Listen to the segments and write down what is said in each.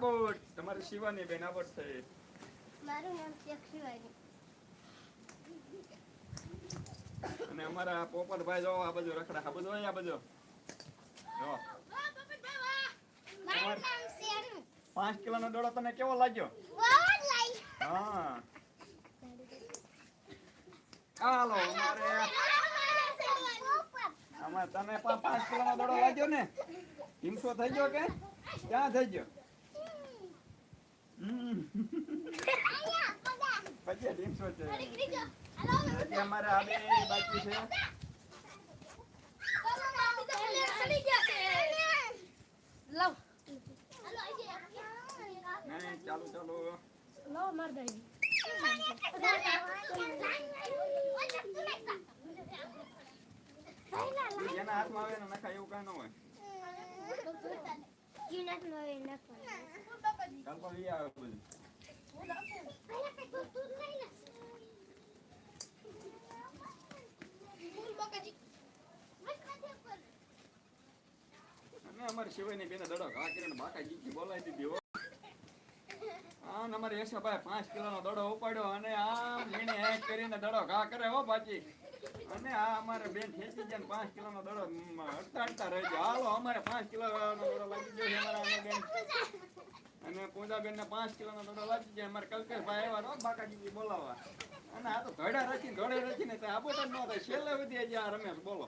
આબોટ તમારી શિવાની બેન આબોટ છે મારું નામ શિવાની. અને અમારા પોપટભાઈ જો આ બાજુ રખડા. આ બધું આ બાજુ? જો. પાંચ કિલો નો દોડો તને કેવો લાગ્યો? હા. હાલો અમારે આમાં તને પાંચ કિલોનો દોડો લાગ્યો ને? હિમસો થઈ ગયો કે? ક્યાં થઈ ગયો. પછી હિમસો છે હજી અમારે આ બે બાકી છે ચાલુ ચાલુ લાવ માર દઈ જેના હાથમાં આવે ને નખાય એવું કાંઈ ન હોય. કાલ અમારી શિવાયની બેને દડો ઘા કરીને બાકા જીકી બોલાવી દીધી હો. આ ને અમારે યશાભાઈ પાંચ કિલોનો દડો ઉપાડ્યો અને આમ હેક કરીને દડો ઘા કરે હો પાછી. અને આ અમારે બેન ખેંચી જાય ને પાંચ કિલોનો દડો મ, અડતા અડતા રહી ગયો હાલો અમારે પાંચ કિલોનો દડો લાગી ગયો છે અમારા અમે બેન. અને પૂજાબેન ને પાંચ કિલો નો દડો લાગી જાય અમારે કલ્પેશભાઈ આવ્યા તો બાકાજી બોલાવવા. અને આ તો ધડા રચી ધોડે રચીને તો આબોટ જ ન થાય છેલ્લે સુધી આજે આ રમેશ બોલો.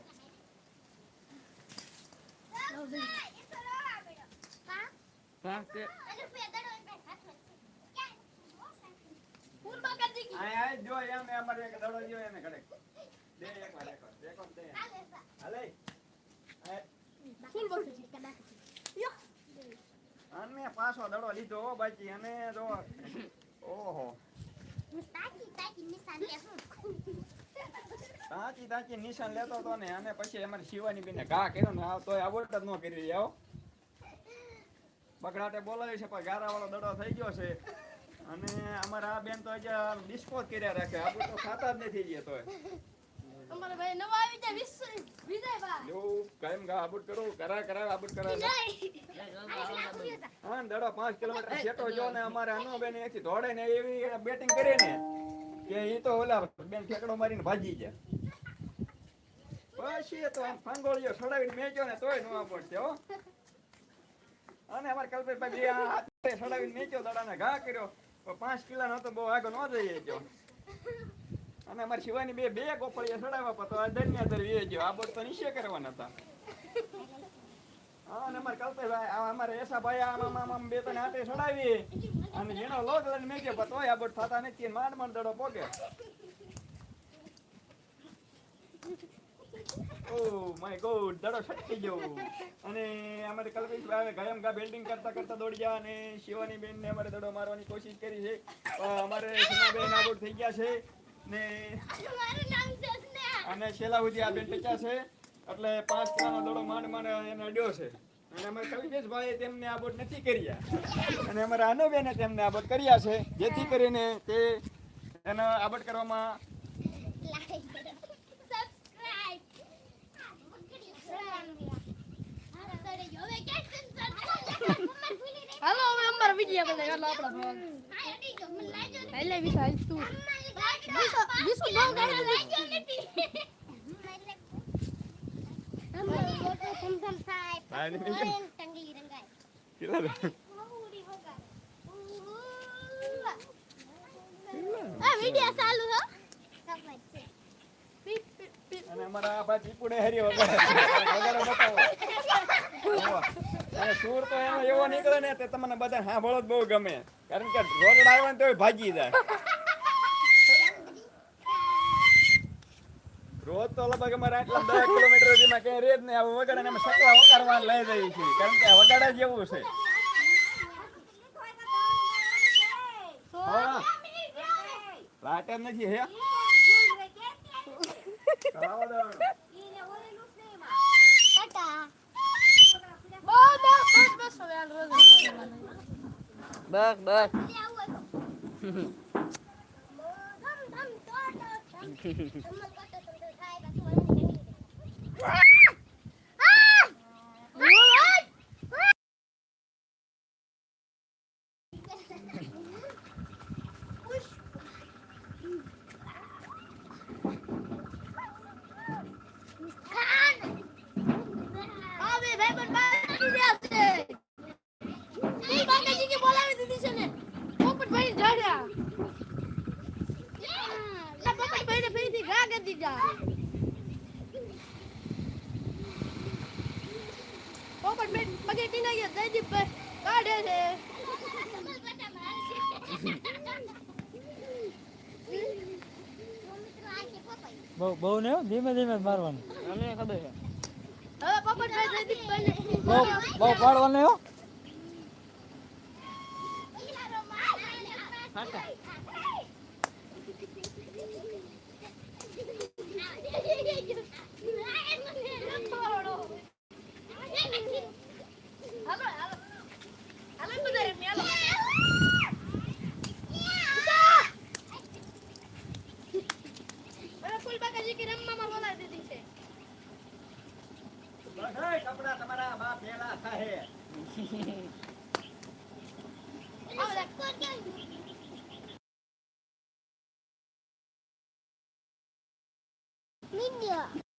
હા તે આય આય જો એમ અમારે એક દડો જો એને ઘડે અને પાછો દડો લીધો બાજી અને જો, ઓહો. તાચી તાચી નિશાન લેતો હતો ને, અને પછી અમારી શિવાની બેને ઘા કર્યો ને તોય આવડત જ ન કરી હો. બગડાટે બોલાવી છે, પણ ગારા વાળો દડો થઈ ગયો છે. અને અમારા આ બેન તો હજી ડિસ્પોઝ કર્યા રાખે આપણું તો ખાતા જ નથી જઈએ તોય. અમારા ભાઈ નવા આવી જાય વિશ્વ વિજયભાઈ એવું કાયમ ગા આબુટ કરું કરા કરા આબુટ કરા. હા ને દડો પાંચ કિલોમીટર છેટો જો ને અમારે અનો બેન એથી દોડે ને એવી બેટિંગ કરે ને કે ઈ તો ઓલા બેન ઠેકડો મારીને ભાજી જાય પછી તો આમ ફાંગોળીઓ સડાવીને મેચ્યો ને તોય નો પડશે હો. અને અમારે કલ્પેશભાઈ બે હાથે સડાવીને મેચ્યો દડાને ઘા કર્યો. પણ પાંચ કિલોનો હતો બહુ આગળ ન જઈએ ગયો. અને અમારે શિવાની બે બે ગોપળીએ ચડાવવા પતો આ દરિયા દર વે ગયો. આ બોટ તો નીચે કરવાના હતા. હા, અને અમારે કલ્પેશભાઈ અમારે એસાભાઈ આમ આમ આમ બે તને હાથે ચડાવી અને જેનો લોગ લઈને મેં પણ પતો આ બોટ થતા નથી માંડ માંડ દડો પોકે ઓ માય ગોડ, દડો છટકી ગયો. અને અમારે કલ્પેશ ભાઈ ગયમ ગા બિલ્ડિંગ કરતા કરતા દોડી ગયા અને શિવાની બેન ને અમારે દડો મારવાની કોશિશ કરી છે. અમારે સુનાબેન આઉટ થઈ ગયા છે. ને અને છેલ્લા સુધી આ બેન ટક્યા છે એટલે પાંચ કિલોનો દડો માંડ માંડ એને અડ્યો છે. અને અમારે કલ્પેશભાઈ તેમને આ બોટ નથી કર્યા. અને અમારા અનુબેને તેમને આ બોટ કર્યા છે જેથી કરીને તે એનો આબટ કરવામાં હાલો હવે અમારા વીડિયો બનાવ્યો એટલે આપણા એટલે વિશાલ તું વિશુ બહુ ગાડી હો. સૂર તો એનો એવો નીકળે ને તે તમને બધા સાંભળો જ બહુ ગમે. કારણ કે રોકડ આવ્યો ને તોય ભાગી જાય. રોજ તો લગભગ અમારે આટલા દસ કિલોમીટર સુધીમાં ક્યાંય રેજ નહીં. આવું વગાડે અમે સકલા વગાડવા લઈ જઈએ છીએ. કારણ કે વગાડા જેવું છે. હા. લાટ નથી હે? બસ બસ હવે આ રોજ બસ બસ જા પોપટ મેં પગે ટીંગા ગયા જયદીપ કાઢે છે બહુ બહુ ને હો, ધીમે ધીમે મારવાનું. અમને ખબર છે. હવે પોપટ ભાઈ જયદીપ ભાઈ બહુ બહુ પાડવાનું હો. હાટા હાલો હાલો હાલો બધા રે મેલો મને બાકાજી કે રમવામાં બોલાવી દીધી છે. બધાય કપડાં તમારા ભાઈ ને છે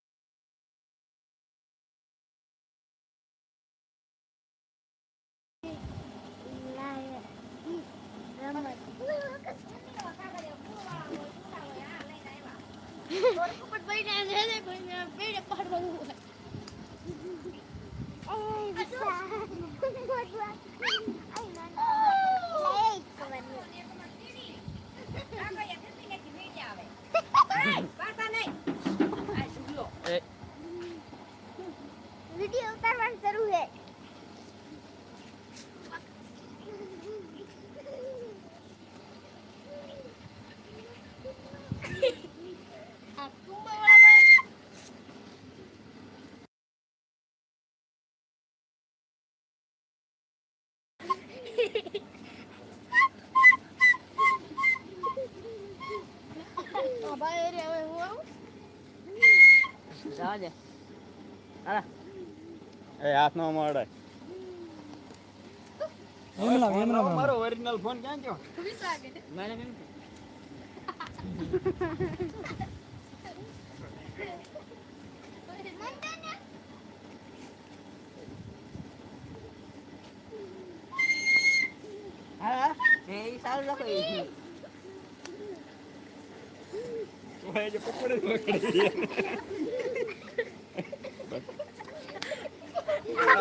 ને કોઈ ને પેડે પાડવાનું હોય એ વિડિયો ઉતારવાનું શરૂ છે આ કુંભા વાળા ભાઈ આ ભાઈ રે હવે હું આવું જવા દે હાલા. એ હાથ નો મળે. મારો ઓરિજિનલ ફોન ક્યાં ગયો? વિસાગે મને કેમ હા એ સારું લખો એ Ué, જે પકડે પકડી. આ